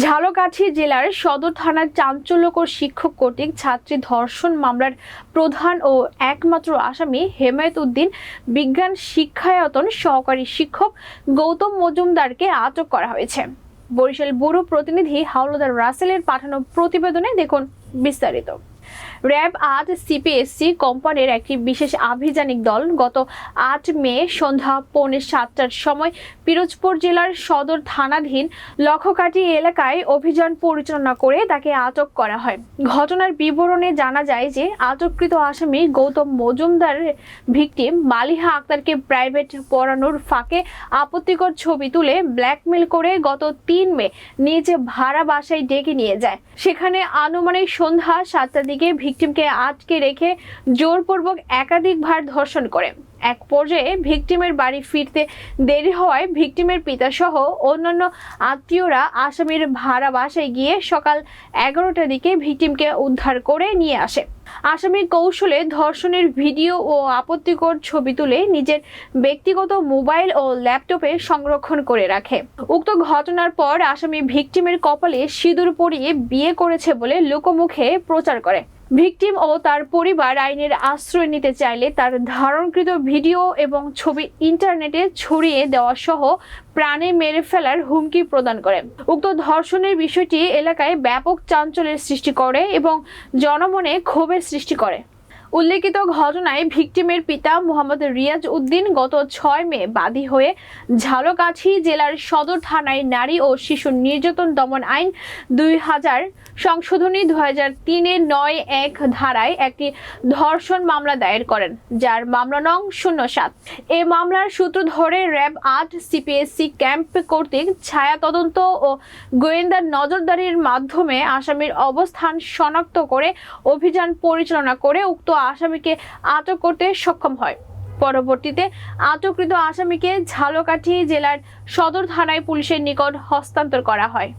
ঝালকাঠি জেলার সদর থানার চাঞ্চল্যকর শিক্ষক কর্তৃক ছাত্রী ধর্ষণ মামলার প্রধান ও একমাত্র আসামি হেমায়ত উদ্দিন বিজ্ঞান শিক্ষায়তন সহকারী শিক্ষক গৌতম মজুমদারকে আটক করা হয়েছে। বরিশাল ব্যুরো প্রতিনিধি হাওলাদার রাসেলের পাঠানো প্রতিবেদনে দেখুন বিস্তারিত। র্যাব আট সিপিএসসি কোম্পানির একটি বিশেষ আভিযানিক দল। গত আট মে সন্ধ্যা পৌনে সাতটার সময় পিরোজপুর জেলার সদর থানাধীন লক্ষকাটি এলাকায় অভিযান পরিচালনা করে তাকে আটক করা হয়। ঘটনার বিবরণে জানা যায় যে, আটককৃত আসামি গৌতম মজুমদার ভিকটিম মালিহা আক্তারকে প্রাইভেট পড়ানোর ফাঁকে আপত্তিকর ছবি তুলে ব্ল্যাকমেল করে গত তিন মে নিচে ভাড়া বাসায় ডেকে নিয়ে যায়। সেখানে আনুমানিক সন্ধ্যা সাতটার দিকে ভিকটিমকে আটকে রেখে জোরপূর্বক একাধিকবার ধর্ষণ করে। এক পর্যায়ে ভিকটিমের বাড়ি ফিরতে দেরি হওয়ায় ভিকটিমের পিতা সহ অন্যান্য আত্মীয়রা আসামির ভাড়া বাসায় গিয়ে সকাল এগারোটার দিকে ভিকটিমকে উদ্ধার করে নিয়ে আসে। আসামি কৌশলে ধর্ষণের ভিডিও ও আপত্তিকর ছবি তুলে নিজের ব্যক্তিগত মোবাইল ও ল্যাপটপে সংরক্ষণ করে রাখে। উক্ত ঘটনার পর আসামি ভিকটিমের কপালে সিঁদুর পরিয়ে বিয়ে করেছে বলে লোকমুখে প্রচার করে। ভিকটিম ও তার পরিবার আইনের আশ্রয় নিতে চাইলে তার ধারণকৃত ভিডিও এবং ছবি ইন্টারনেটে ছড়িয়ে দেওয়া সহ প্রাণে মেরে ফেলার হুমকি প্রদান করে। উক্ত ধর্ষণের বিষয়টি এলাকায় ব্যাপক চাঞ্চল্যের সৃষ্টি করে এবং জনমনে ক্ষোভের সৃষ্টি করে। উল্লেখিত ঘটনায় ভিকটিমের পিতা মোহাম্মদ রিয়াজ উদ্দিন গত ছয় মে বাদী হয়ে ঝালকাঠি জেলার সদর থানায় নারী ও শিশু নির্যাতন দমন আইন দুই হাজার সংশোধনী দু হাজার তিনে নয় এক ধারায় একটি ধর্ষণ মামলা দায়ের করেন, যার মামলা নং শূন্য সাত। এ মামলার সূত্র ধরে র্যাব আট সিপিএসসি ক্যাম্প কর্তৃক ছায়া তদন্ত ও গোয়েন্দার নজরদারির মাধ্যমে আসামির অবস্থান শনাক্ত করে অভিযান পরিচালনা করে উক্ত আসামিকে আটক করতে সক্ষম হয়। পরবর্তীতে আটককৃত আসামিকে ঝালকাঠি জেলার সদর থানায় পুলিশের নিকট হস্তান্তর করা হয়।